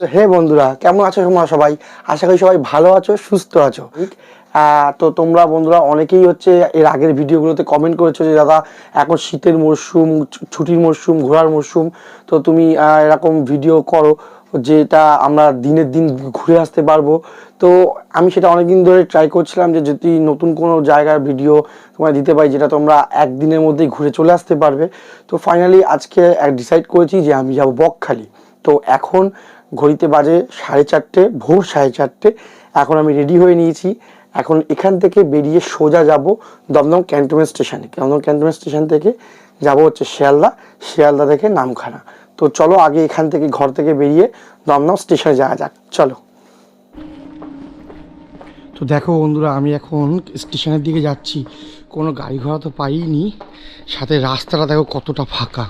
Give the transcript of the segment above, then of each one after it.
তো হে বন্ধুরা কেমন আছো তোমরা সবাই? আশা করি সবাই ভালো আছো সুস্থ আছো। তো তোমরা বন্ধুরা অনেকেই হচ্ছে এর আগের ভিডিওগুলোতে কমেন্ট করেছ যে দাদা এখন শীতের মরশুম ছুটির মরশুম ঘোরার মরশুম তো তুমি এরকম ভিডিও করো যেটা আমরা দিনের দিন ঘুরে আসতে পারব। তো আমি সেটা অনেকদিন ধরে ট্রাই করছিলাম যে যদি নতুন কোনো জায়গার ভিডিও তোমায় দিতে পারি যেটা তোমরা একদিনের মধ্যেই ঘুরে চলে আসতে পারবে। তো ফাইনালি আজকে ডিসাইড করেছি যে আমি যাব বকখালি। তো এখন ঘড়িতে বাজে সাড়ে চারটে, ভোর সাড়ে চারটে। এখন আমি রেডি হয়ে নিয়েছি। এখন এখান থেকে বেরিয়ে সোজা যাব দমদম ক্যান্টনমেন্ট স্টেশনে। দমদম ক্যান্টনমেন্ট স্টেশন থেকে যাব হচ্ছে শিয়ালদা। শিয়ালদা থেকে নামখানা। তো চলো আগে এখান থেকে ঘর থেকে বেরিয়ে দমদম স্টেশনে যাওয়া যাক। চলো। তো দেখো বন্ধুরা, আমি এখন স্টেশনের দিকে যাচ্ছি। কোনো গাড়ি ঘোড়া তো পাইনি সাথে রাস্তাটা দেখো কতটা ফাঁকা।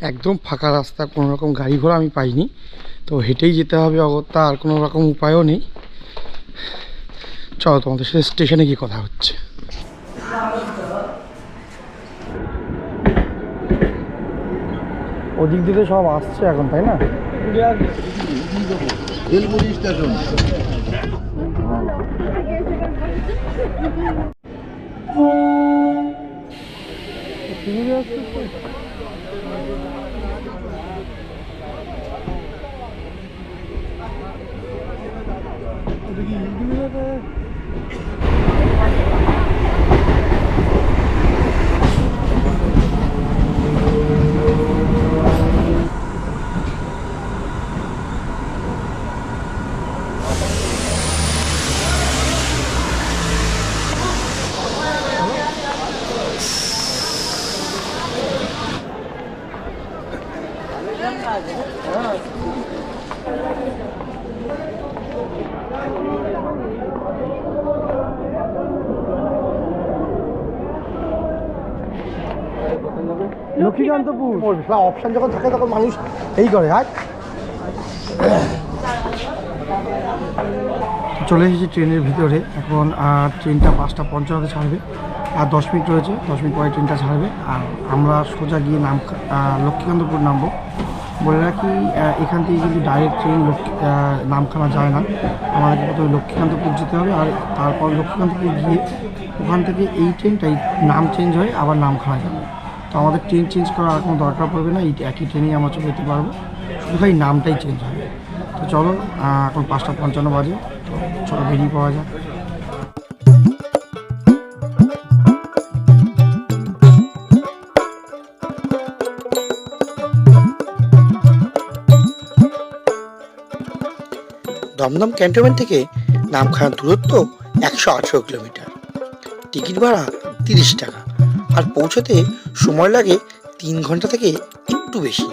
একদম ফাঁকা রাস্তা কোনো রকম গাড়ি ঘোড়া আমি পাইনি। তো হেঁটেই যেতে হবে অগত্যা আর কোনো রকম উপায়ও নেই। চলো তোমাদের সাথে স্টেশনে গিয়ে কথা হচ্ছে। ওদিক দিকে সব আসছে এখন তাই না? বেলপুরি লক্ষ্মীকান্তপুর অপশান যখন থাকে তখন মানুষ এই করে হ্যাঁ চলে এসেছি ট্রেনের ভিতরে। এখন আর ট্রেনটা পাঁচটা পঞ্চান্নতে ছাড়বে। আর দশ মিনিট রয়েছে, দশ মিনিট পরে ট্রেনটা ছাড়বে। আর আমরা সোজা গিয়ে নাম লক্ষ্মীকান্তপুর নামবো। বলে রাখি এখান থেকে কিন্তু ডাইরেক্ট ট্রেন নামখানা যায় না। আমাদেরকে প্রথমে লক্ষ্মীকান্তপুর যেতে হবে। আর তারপর লক্ষ্মীকান্তপুর গিয়ে ওখান থেকে এই ট্রেনটাই নাম চেঞ্জ হয়ে আবার নামখানা যাবে। তো আমাদের ট্রেন চেঞ্জ করার আর কোনো দরকার পড়বে না, এই একই ট্রেনেই আমরা চলে যেতে পারব। শুধু খালি নামটাই চেঞ্জ হবে। তো চলো এখন পাঁচটা পঞ্চান্ন বাজে, তো চলো বেরিয়ে পাওয়া যাক। দমদম ক্যান্টনমেন্ট থেকে নামখানার দূরত্ব একশো আঠেরো কিলোমিটার। টিকিট ভাড়া তিরিশ টাকা। আর পৌঁছতে সময় লাগে তিন ঘণ্টা থেকে একটু বেশি।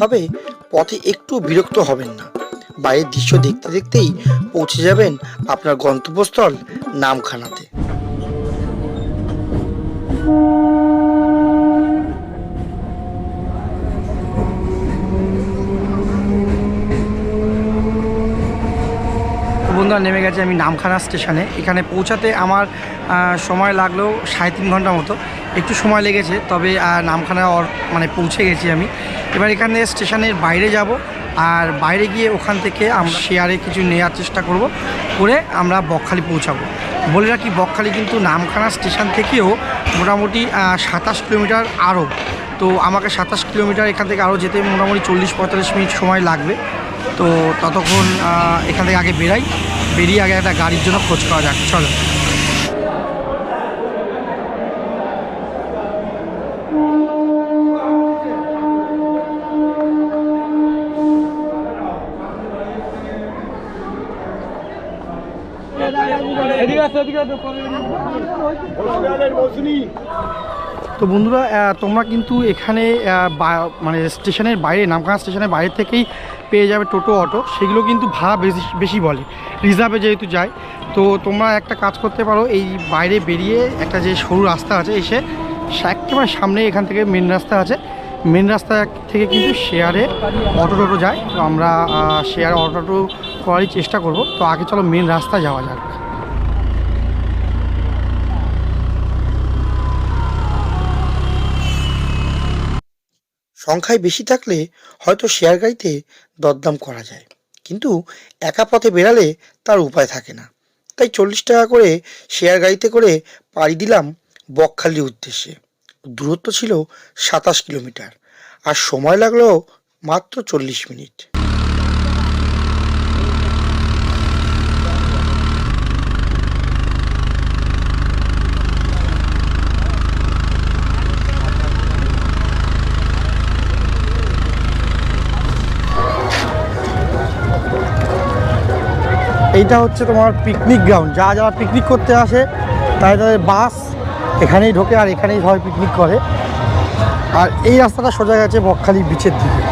তবে পথে একটু বিরক্ত হবেন না। বাইরের দৃশ্য দেখতে দেখতেই পৌঁছে যাবেন আপনার গন্তব্যস্থল নামখানাতে। বন্ধুরা নেমে গেছে আমি নামখানা স্টেশনে। এখানে পৌঁছাতে আমার সময় লাগল সাড়ে তিন ঘণ্টা মতো। একটু সময় লেগেছে, তবে নামখানা অর- মানে পৌঁছে গেছি আমি। এবার এখানে স্টেশনের বাইরে যাব, আর বাইরে গিয়ে ওখান থেকে আমরা শেয়ারে কিছু নেওয়ার চেষ্টা করব, করে আমরা বকখালি পৌঁছাবো। বলে রাখি, বকখালি কিন্তু নামখানা স্টেশন থেকেও মোটামুটি সাতাশ কিলোমিটার আরও। তো আমাকে সাতাশ কিলোমিটার এখান থেকে আরও যেতে মোটামুটি চল্লিশ পঁয়তাল্লিশ মিনিট সময় লাগবে। তো ততক্ষণ এখান থেকে আগে বেরাই। বেরিয়ে আগে একটা গাড়ির জন্য খোঁজ করা যাক চলো। তো বন্ধুরা তোমরা কিন্তু এখানে মানে স্টেশনের বাইরে, নামখানা স্টেশনের বাইরে থেকেই পেয়ে যাবে টোটো, অটো। সেগুলো কিন্তু ভাড়া বেশি বেশি বলে, রিজার্ভে যেহেতু যায়। তো তোমরা একটা কাজ করতে পারো, এই বাইরে বেরিয়ে একটা যে সরু রাস্তা আছে, এসে একেবারে সামনে এখান থেকে মেন রাস্তা আছে। মেন রাস্তা থেকে কিন্তু শেয়ারে অটো টোটো যায়। তো আমরা শেয়ারে অটো টোটো করারই চেষ্টা করব। তো আগে চলো মেন রাস্তায় যাওয়া যাক। সংখ্যায় বেশি থাকলে হয়তো শেয়ার গাড়িতে দরদাম করা যায়। কিন্তু একা পথে বেড়ালে তার উপায় থাকে না। তাই চল্লিশ টাকা করে শেয়ার গাড়িতে করে পাড়ি দিলাম বকখালির উদ্দেশ্যে। দূরত্ব ছিল সাতাশ কিলোমিটার। আর সময় লাগল মাত্র চল্লিশ মিনিট। এইটা হচ্ছে তোমার পিকনিক গ্রাউন্ড যা যারা পিকনিক করতে আসে তাই তাদের বাস এখানেই ঢোকে আর এখানেই সবাই পিকনিক করে। আর এই রাস্তাটা সোজা গেছে বকখালি বিচের দিকে।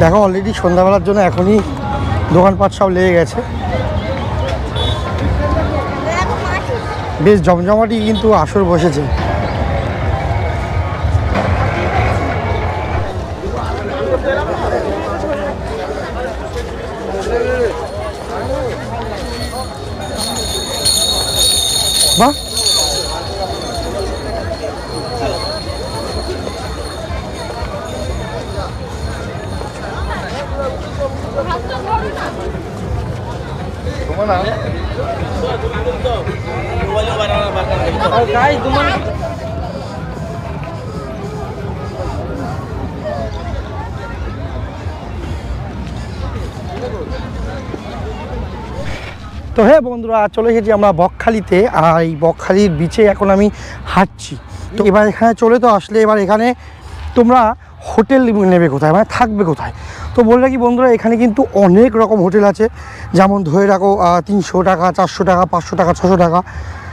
দেখো অলরেডি সন্ধ্যাবেলার জন্য এখনই দোকানপাট সব লেগে গেছে। বেশ জমজমাটি কিন্তু আসর বসেছে। Vâng Kemana? Kemana? Kemana? Kemana? Kemana? Kemana? Kemana? তো হ্যাঁ বন্ধুরা চলে এসেছি আমরা বকখালিতে আর এই বকখালির বিচে এখন আমি হাঁটছি। তো এবার এখানে চলে তো আসলে এবার এখানে তোমরা হোটেল নেবে কোথায় মানে থাকবে কোথায়? তো বললে কি বন্ধুরা এখানে কিন্তু অনেক রকম হোটেল আছে। যেমন ধরে রাখো তিনশো টাকা চারশো টাকা পাঁচশো টাকা ছশো টাকা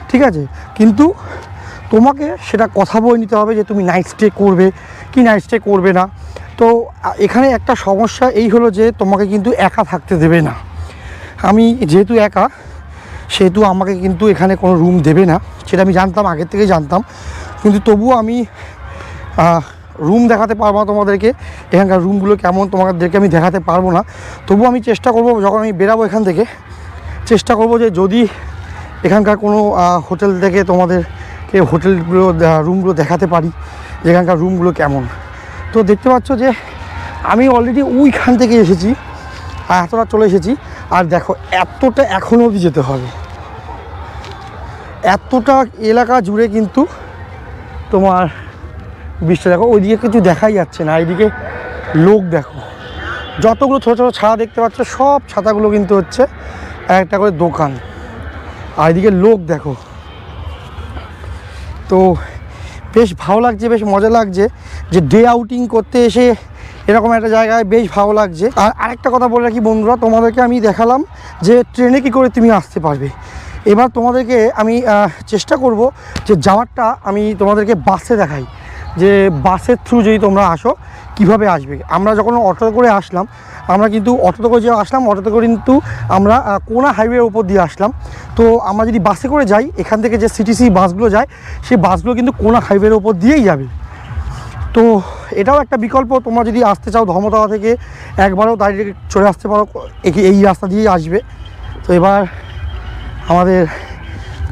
ঠিক আছে? কিন্তু তোমাকে সেটা কথা বলে নিতে হবে যে তুমি নাইট স্টে করবে কি নাইট স্টে করবে না। তো এখানে একটা সমস্যা এই হলো যে তোমাকে কিন্তু একা থাকতে দেবে না। আমি যেহেতু একা, সেহেতু আমাকে কিন্তু এখানে কোনো রুম দেবে না। সেটা আমি জানতাম, আগের থেকে জানতাম। কিন্তু তবুও আমি রুম দেখাতে পারব না তোমাদেরকে। এখানকার রুমগুলো কেমন তোমাদেরকে আমি দেখাতে পারব না। তবুও আমি চেষ্টা করব, যখন আমি বেরাবো এখান থেকে, চেষ্টা করব যে যদি এখানকার কোনো হোটেল থেকে তোমাদেরকে হোটেলগুলো রুমগুলো দেখাতে পারি, যে এখানকার রুমগুলো কেমন। তো দেখতে পাচ্ছ যে, আমি অলরেডি ওইখান থেকে এসেছি এতটা চলে এসেছি। আর দেখো, এতটা এখনও অবধি যেতে হবে। এতটা এলাকা জুড়ে কিন্তু তোমার বৃষ্টি, দেখো, ওইদিকে কিছু দেখাই যাচ্ছে না, এইদিকে লোক দেখো। যতগুলো ছোটো ছোটো ছাতা দেখতে পাচ্ছ, সব ছাতাগুলো কিন্তু হচ্ছে একটা করে দোকান। আর এদিকে লোক দেখো। তো বেশ ভালো লাগছে, বেশ মজা লাগছে যে ডে আউটিং করতে এসে এরকম একটা জায়গায় বেশ ভালো লাগছে। আর আরেকটা কথা বলে রাখি বন্ধুরা, তোমাদেরকে আমি দেখালাম যে ট্রেনে কী করে তুমি আসতে পারবে। এবার তোমাদেরকে আমি চেষ্টা করব যে যাওয়ারটা আমি তোমাদেরকে বাসে দেখাই। যে বাসের থ্রু যদি তোমরা আসো, কীভাবে আসবে? আমরা যখন অটো করে আসলাম, আমরা কিন্তু অটোতে করে যে আসলাম, অটোতে করে কিন্তু আমরা কোনা হাইওয়ের উপর দিয়ে আসলাম। তো আমরা যদি বাসে করে যাই, এখান থেকে যে সিটিসি বাসগুলো যায়, সেই বাসগুলো কিন্তু কোনা হাইওয়ের উপর দিয়েই যাবে। তো এটাও একটা বিকল্প, তোমরা যদি আসতে চাও ধর্মতলা থেকে, একবারও ডাইরেক্ট চলে আসতে পারো এই রাস্তা দিয়েই আসবে। তো এবার আমাদের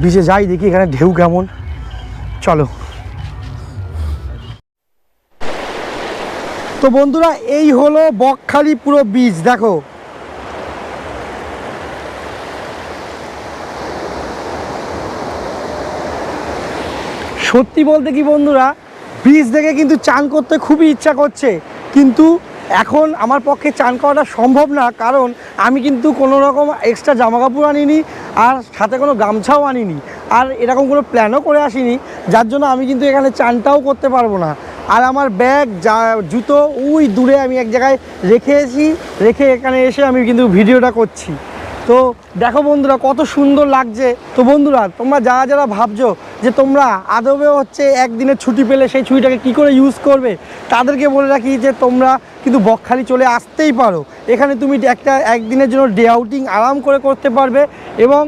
বিচে যাই, দেখি এখানে ঢেউ কেমন। চলো। তো বন্ধুরা, এই হলো বকখালি পুরো বীজ দেখো। সত্যি বলতে কি বন্ধুরা বীজ দেখে কিন্তু চান করতে খুবই ইচ্ছা করছে। কিন্তু এখন আমার পক্ষে চান করাটা সম্ভব না, কারণ আমি কিন্তু কোনো রকম এক্সট্রা জামা কাপড় আনিনি আর সাথে কোনো গামছাও আনিনি। আর এরকম কোনো প্ল্যানও করে আসিনি, যার জন্য আমি কিন্তু এখানে চানটাও করতে পারব না। আর আমার ব্যাগ, যা, জুতো ওই দূরে আমি এক জায়গায় রেখে এসি রেখে এখানে এসে আমি কিন্তু ভিডিওটা করছি। তো দেখো বন্ধুরা, কত সুন্দর লাগছে। তো বন্ধুরা, তোমরা যারা যারা ভাবছ যে তোমরা আদবে হচ্ছে একদিনের ছুটি পেলে সেই ছুটিটাকে কি করে ইউজ করবে, তাদেরকে বলে রাখি যে তোমরা কিন্তু বকখালি চলে আসতেই পারো। এখানে তুমি একটা একদিনের জন্য ডে আউটিং আরাম করে করতে পারবে এবং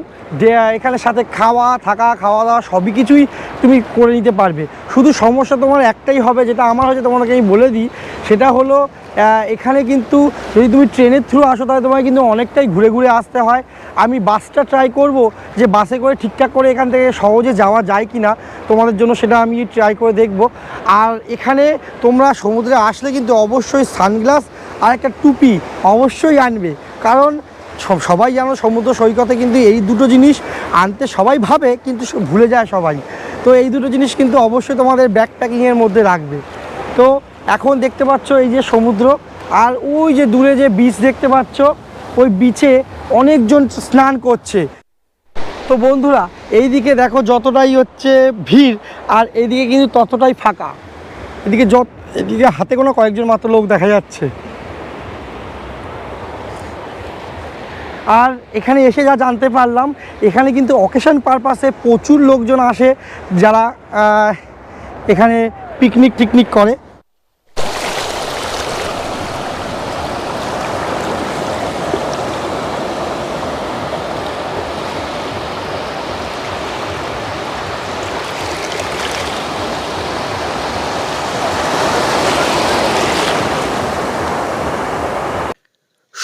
এখানে সাথে খাওয়া, থাকা খাওয়া দাওয়া সবই কিছুই তুমি করে নিতে পারবে। শুধু সমস্যা তোমার একটাই হবে, যেটা আমার হচ্ছে তোমাকে আমি বলে দিই, সেটা হলো এখানে কিন্তু যদি তুমি ট্রেনের থ্রু আসো, তাহলে তোমায় কিন্তু অনেকটাই ঘুরে ঘুরে আসতে হয়। আমি বাসটা ট্রাই করব যে বাসে করে ঠিকঠাক করে এখান থেকে সহজে যাওয়া যায় কি না তোমাদের জন্য সেটা আমি ট্রাই করে দেখব। আর এখানে তোমরা সমুদ্রে আসলে কিন্তু অবশ্যই সানগ্লাস আর একটা টুপি অবশ্যই আনবে। কারণ সব- সবাই জানো সমুদ্র সৈকতে কিন্তু এই দুটো জিনিস আনতে সবাই ভাবে, কিন্তু ভুলে যায় সবাই। তো এই দুটো জিনিস কিন্তু অবশ্যই তোমাদের ব্যাকপ্যাকিংয়ের মধ্যে রাখবে। তো এখন দেখতে পাচ্ছ এই যে সমুদ্র, আর ওই যে দূরে যে বিচ দেখতে পাচ্ছ, ওই বিচে অনেকজন স্নান করছে। তো বন্ধুরা, এইদিকে দেখো যতটাই হচ্ছে ভিড়, আর এইদিকে কিন্তু ততটাই ফাঁকা। এদিকে যত এদিকে হাতে কোনো কয়েকজন মাত্র লোক দেখা যাচ্ছে। আর এখানে এসে যা জানতে পারলাম, এখানে কিন্তু অকেশন পারপাসে প্রচুর লোকজন আসে যারা এখানে পিকনিক টিকনিক করে।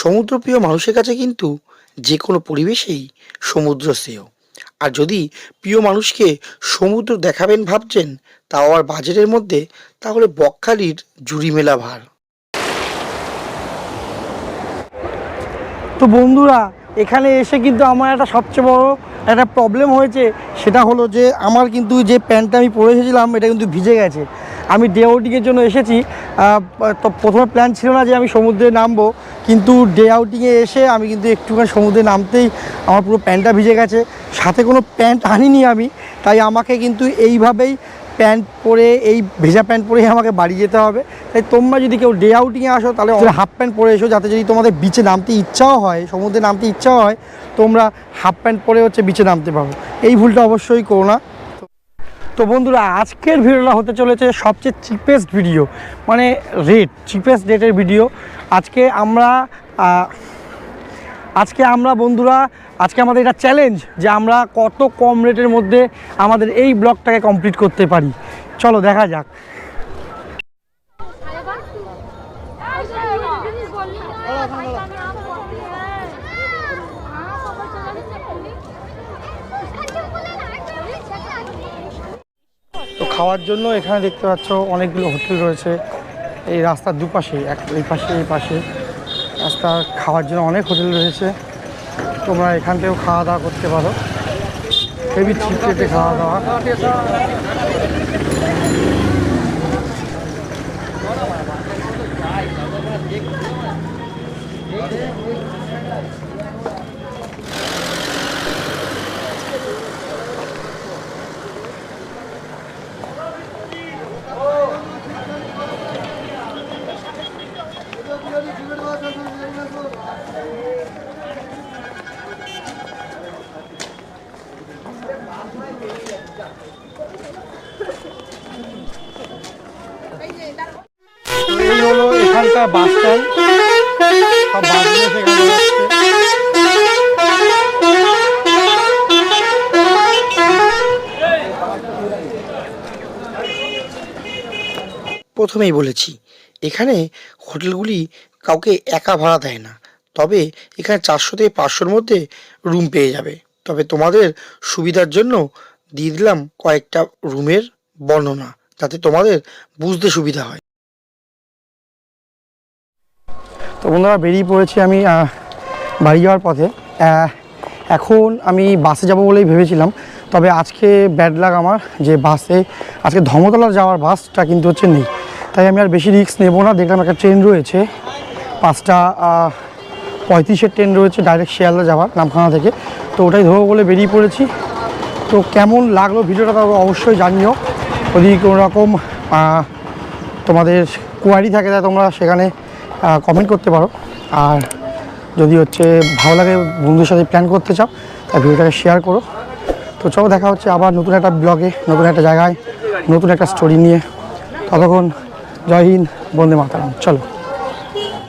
সমুদ্রপ্রিয় মানুষের কাছে কিন্তু যে কোনো পরিবেশেই সমুদ্র শ্রেয়। আর যদি প্রিয় মানুষকে সমুদ্র দেখাবেন ভাবছেন, তাও আবার বাজেটের মধ্যে, তাহলে বকখালির জুড়ি মেলা ভার। তো বন্ধুরা, এখানে এসে কিন্তু আমার একটা সবচেয়ে বড় একটা প্রবলেম হয়েছে, সেটা হলো যে আমার কিন্তু যে প্যান্টটা আমি পরে এসেছিলাম, এটা কিন্তু ভিজে গেছে। আমি ডে আউটিংয়ের জন্য এসেছি। তো প্রথমে প্ল্যান ছিল না যে আমি সমুদ্রে নামবো কিন্তু ডে আউটিংয়ে এসে আমি কিন্তু একটুখানি সমুদ্রে নামতেই আমার পুরো প্যান্টটা ভিজে গেছে। সাথে কোনো প্যান্ট আনিনি আমি তাই আমাকে কিন্তু এইভাবেই প্যান্ট পরে এই ভেজা প্যান্ট পরেই আমাকে বাড়ি যেতে হবে। তাই তোমরা যদি কেউ ডে আউটিংয়ে আসো তাহলে হাফ প্যান্ট পরে এসো যাতে যদি তোমাদের বিচে নামতে ইচ্ছাও হয় সমুদ্রে নামতে ইচ্ছাও হয় তোমরা হাফ প্যান্ট পরে হচ্ছে বিচে নামতে পারো। এই ভুলটা অবশ্যই করো না। তো বন্ধুরা, আজকের ভিডিওটা হতে চলেছে সবচেয়ে চিপেস্ট ভিডিও মানে রেট চিপেস্ট রেটের ভিডিও আজকে আমরা আজকে আমরা বন্ধুরা, আজকে আমাদের এটা চ্যালেঞ্জ যে আমরা কত কম রেটের মধ্যে আমাদের এই ব্লগটাকে কমপ্লিট করতে পারি। চলো, দেখা যাক। তো খাওয়ার জন্য এখানে দেখতে পাচ্ছ অনেকগুলো হোটেল রয়েছে। এই রাস্তার দুপাশে, এক এই পাশে এই পাশে রাস্তার খাওয়ার জন্য অনেক হোটেল রয়েছে। তোমরা এখান থেকেও খাওয়া দাওয়া করতে পারো। হেভি ঠিক খাওয়া দাওয়া এই হলো এখানকার বাস প্রথমেই বলেছি, এখানে হোটেলগুলি কাউকে একা ভাড়া দেয় না। তবে এখানে চারশো থেকে পাঁচশোর মধ্যে রুম পেয়ে যাবে। তবে তোমাদের সুবিধার জন্য দিয়ে দিলাম কয়েকটা রুমের বর্ণনা, যাতে তোমাদের বুঝতে সুবিধা হয়। তো বন্ধুরা বেরিয়ে পড়েছি আমি বাড়ি যাওয়ার পথে। এখন আমি বাসে যাব বলেই ভেবেছিলাম, তবে আজকে ব্যাড লাগ আমার যে বাসে, আজকে ধর্মতলা যাওয়ার বাসটা কিন্তু হচ্ছে নেই। তাই আমি আর বেশি রিস্ক নেব না, দেখলাম একটা ট্রেন রয়েছে, পাঁচটা পঁয়ত্রিশের ট্রেন রয়েছে ডাইরেক্ট শিয়ালদা যাওয়ার, নামখানা থেকে। তো ওটাই ধরবো বলে বেরিয়ে পড়েছি। তো কেমন লাগল ভিডিওটা তো অবশ্যই জানিও। যদি কোনো রকম তোমাদের কোয়ারি থাকে তা তোমরা সেখানে কমেন্ট করতে পারো। আর যদি হচ্ছে ভালো লাগে বন্ধুর সাথে প্ল্যান করতে চাও তাই ভিডিওটাকে শেয়ার করো। তো চলো দেখা হচ্ছে আবার নতুন একটা ব্লগে নতুন একটা জায়গায়, নতুন একটা স্টোরি নিয়ে। ততক্ষণ জয় হিন্দ, বন্দে মাতারাম। চলো।